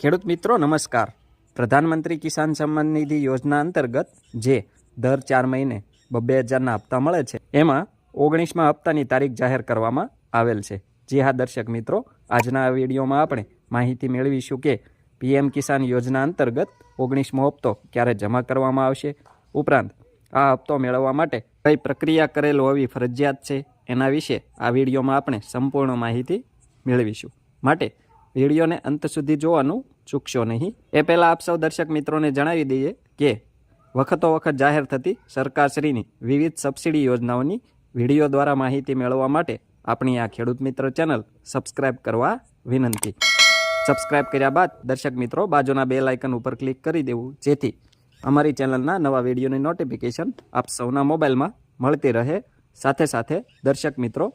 ખેડૂત મિત્રો, નમસ્કાર. પ્રધાનમંત્રી કિસાન સન્માન નિધિ યોજના અંતર્ગત જે દર ચાર મહિને બબ્બે હજારના હપ્તા મળે છે, એમાં ઓગણીસમાં હપ્તાની તારીખ જાહેર કરવામાં આવેલ છે. જી હા, દર્શક મિત્રો, આજના વિડીયોમાં આપણે માહિતી મેળવીશું કે પીએમ કિસાન યોજના અંતર્ગત ઓગણીસમો હપ્તો ક્યારે જમા કરવામાં આવશે, ઉપરાંત આ હપ્તો મેળવવા માટે કઈ પ્રક્રિયા કરેલ હોવી ફરજિયાત છે, એના વિશે આ વિડીયોમાં આપણે સંપૂર્ણ માહિતી મેળવીશું. માટે વિડીયોને અંત સુધી જોવાનું ચૂકશો નહીં. એ પહેલાં આપ સૌ દર્શક મિત્રોને જણાવી દઈએ કે વખતો વખત જાહેર થતી સરકારશ્રીની વિવિધ સબસિડી યોજનાઓની વીડિયો દ્વારા માહિતી મેળવવા માટે આપણી આ ખેડૂત મિત્ર ચેનલ સબસ્ક્રાઇબ કરવા વિનંતી. સબસ્ક્રાઇબ કર્યા બાદ દર્શક મિત્રો બાજુના બે લાઇકન ઉપર ક્લિક કરી દેવું, જેથી અમારી ચેનલના નવા વિડીયોની નોટિફિકેશન આપ સૌના મોબાઈલમાં મળતી રહે. સાથે સાથે દર્શક મિત્રો,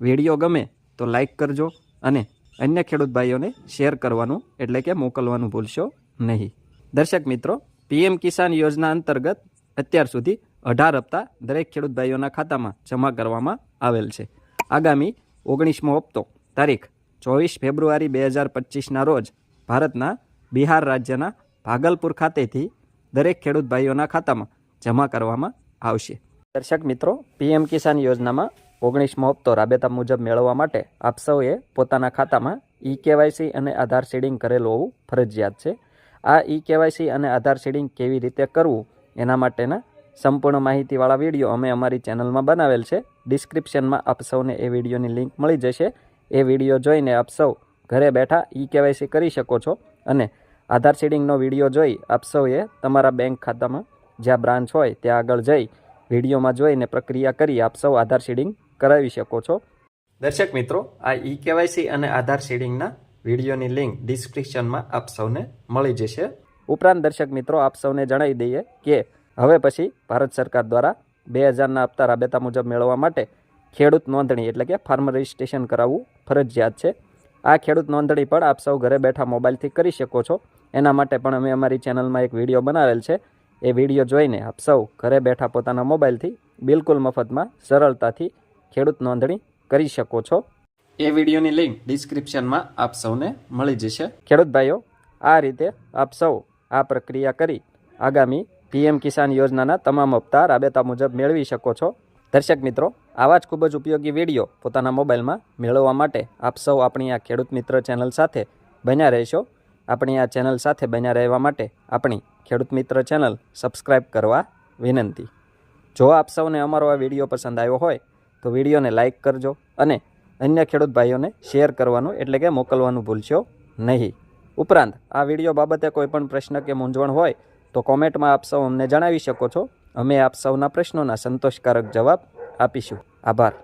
વીડિયો ગમે તો લાઇક કરજો અને અન્ય ખેડૂત ભાઈઓને શેર કરવાનું એટલે કે મોકલવાનું ભૂલશો નહીં. દર્શક મિત્રો, પીએમ કિસાન યોજના અંતર્ગત અત્યાર સુધી અઢાર હપ્તા દરેક ખેડૂત ભાઈઓના ખાતામાં જમા કરવામાં આવેલ છે. આગામી ઓગણીસમો હપ્તો તારીખ ચોવીસ ફેબ્રુઆરી બે હજાર પચીસના રોજ ભારતના બિહાર રાજ્યના ભાગલપુર ખાતેથી દરેક ખેડૂત ભાઈઓના ખાતામાં જમા કરવામાં આવશે. દર્શક મિત્રો, પીએમ કિસાન યોજનામાં ઓગણીસમો હપ્તો રાબેતા મુજબ મેળવવા માટે આપ સૌએ પોતાના ખાતામાં ઈ કેવાયસી અને આધાર શેડિંગ કરેલું હોવું ફરજિયાત છે. આ ઈ કેવાયસી અને આધાર શેડિંગ કેવી રીતે કરવું એના માટેના સંપૂર્ણ માહિતીવાળા વીડિયો અમે અમારી ચેનલમાં બનાવેલ છે. ડિસ્ક્રિપ્શનમાં આપ સૌને એ વિડીયોની લિંક મળી જશે. એ વીડિયો જોઈને આપ સૌ ઘરે બેઠા ઈ કેવાયસી કરી શકો છો અને આધાર શેડિંગનો વીડિયો જોઈ આપ સૌએ તમારા બેંક ખાતામાં જ્યાં બ્રાન્ચ હોય ત્યાં આગળ જઈ વિડીયોમાં જોઈને પ્રક્રિયા કરી આપ સૌ આધાર સીડિંગ કરાવી શકો છો. દર્શક મિત્રો આ ઈ કેવાયસી અને આધાર સીડિંગના વિડીયોની લિંક ડિસ્ક્રિપ્શનમાં આપ સૌને મળી જશે. ઉપરાંત દર્શક મિત્રો આપ સૌને જણાવી દઈએ કે હવે પછી ભારત સરકાર દ્વારા બે હજારના હપ્તા રાબેતા મુજબ મેળવવા માટે ખેડૂત નોંધણી એટલે કે ફાર્મર રજિસ્ટ્રેશન કરાવવું ફરજિયાત છે. આ ખેડૂત નોંધણી પણ આપ સૌ ઘરે બેઠા મોબાઈલથી કરી શકો છો. એના માટે પણ અમે અમારી ચેનલમાં એક વીડિયો બનાવેલ છે. એ વીડિયો જોઈને આપ સૌ ઘરે બેઠા પોતાના મોબાઈલથી બિલકુલ મફતમાં સરળતાથી ખેડૂત નોંધણી કરી શકો છો. એ વિડીયોની લિંક ડિસ્ક્રિપ્શનમાં આપ સૌને મળી જશે. ખેડૂત ભાઈઓ આ રીતે આપ સૌ આ પ્રક્રિયા કરી આગામી પીએમ કિસાન યોજનાના તમામ હપ્તા રાબેતા મુજબ મેળવી શકો છો. દર્શક મિત્રો આવા જ ખૂબ જ ઉપયોગી વીડિયો પોતાના મોબાઈલમાં મેળવવા માટે આપ સૌ આપણી આ ખેડૂત મિત્ર ચેનલ સાથે બન્યા રહેશો. આપણી આ ચેનલ સાથે બન્યા રહેવા માટે આપણી ખેડૂત મિત્ર ચેનલ સબસ્ક્રાઈબ કરવા વિનંતી. જો આપ સૌને અમારો આ વીડિયો પસંદ આવ્યો હોય તો વિડીયોને લાઇક કરજો અને અન્ય ખેડૂત ભાઈઓને શેર કરવાનું એટલે કે મોકલવાનું ભૂલશો નહીં. ઉપરાંત, આ વીડિયો બાબતે કોઈપણ પ્રશ્ન કે મૂંઝવણ હોય તો કોમેન્ટમાં આપ સૌ અમને જણાવી શકો છો. અમે આપ સૌના પ્રશ્નોના સંતોષકારક જવાબ આપીશું. આભાર.